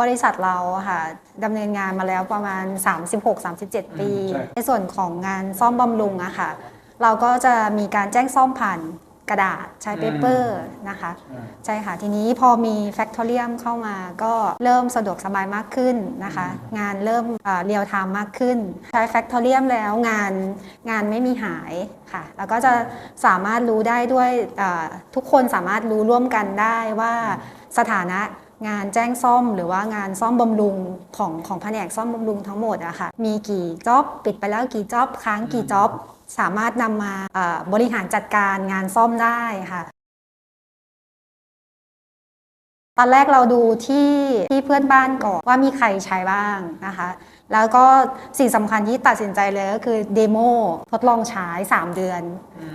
บริษัทเราอะค่ะดำเนินงานมาแล้วประมาณ 36-37 ปีอืมใช่ ในส่วนของงานซ่อมบำรุงอะค่ะ เราก็จะมีการแจ้งซ่อมผ่านกระดาษใช้เปเปอร์นะคะ อ่า ใช่ค่ะ ทีนี้พอมีแฟคทอเรียมเข้ามาก็เริ่มสะดวกสบายมากขึ้นนะคะ งานเริ่มเรียลไทม์มากขึ้น ใช้แฟคทอเรียมแล้วงานงานไม่มีหายค่ะ แล้วก็จะสามารถรู้ได้ด้วยเอ่อทุกคนสามารถรู้ร่วมกันได้ว่าสถานะ งานแจ้งซ่อมหรือว่างานซ่อมบำรุงของของแผนกซ่อมบำรุงทั้งหมดอะค่ะมีกี่จ็อบปิดไปแล้วกี่จ็อบค้างกี่จ็อบสามารถนำมาเอ่อบริหารจัดการงานซ่อมได้ค่ะตอนแรกเราดูที่ที่เพื่อนบ้านก่อนว่ามีใครใช้บ้างนะคะ แล้วก็สิ่งสำคัญที่ตัดสินใจเลยก็คือเดโมทดลองใช้ 3 เดือน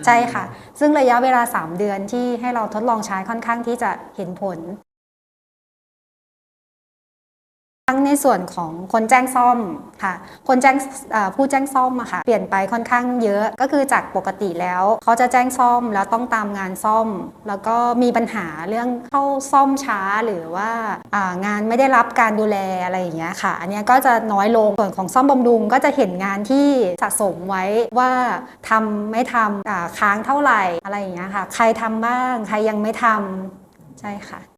ใช่ค่ะ ซึ่งระยะเวลา 3 เดือนที่ให้เราทดลองใช้ค่อนข้างที่จะเห็นผล ทั้งในส่วนของคนแจ้งซ่อมค่ะ คนแจ้งผู้แจ้งซ่อมอะค่ะ เปลี่ยนไปค่อนข้างเยอะ ก็คือจากปกติแล้วเขาจะแจ้งซ่อมแล้วต้องตามงานซ่อม แล้วก็มีปัญหาเรื่องเข้าซ่อมช้าหรือว่างานไม่ได้รับการดูแลอะไรอย่างเงี้ยค่ะ อันนี้ก็จะน้อยลง ส่วนของซ่อมบำรุงก็จะเห็นงานที่สะสมไว้ว่าทำไม่ทำอ่าค้างเท่าไหร่อะไรอย่างเงี้ยค่ะ ใครทำบ้าง ใครยังไม่ทำใช่ค่ะ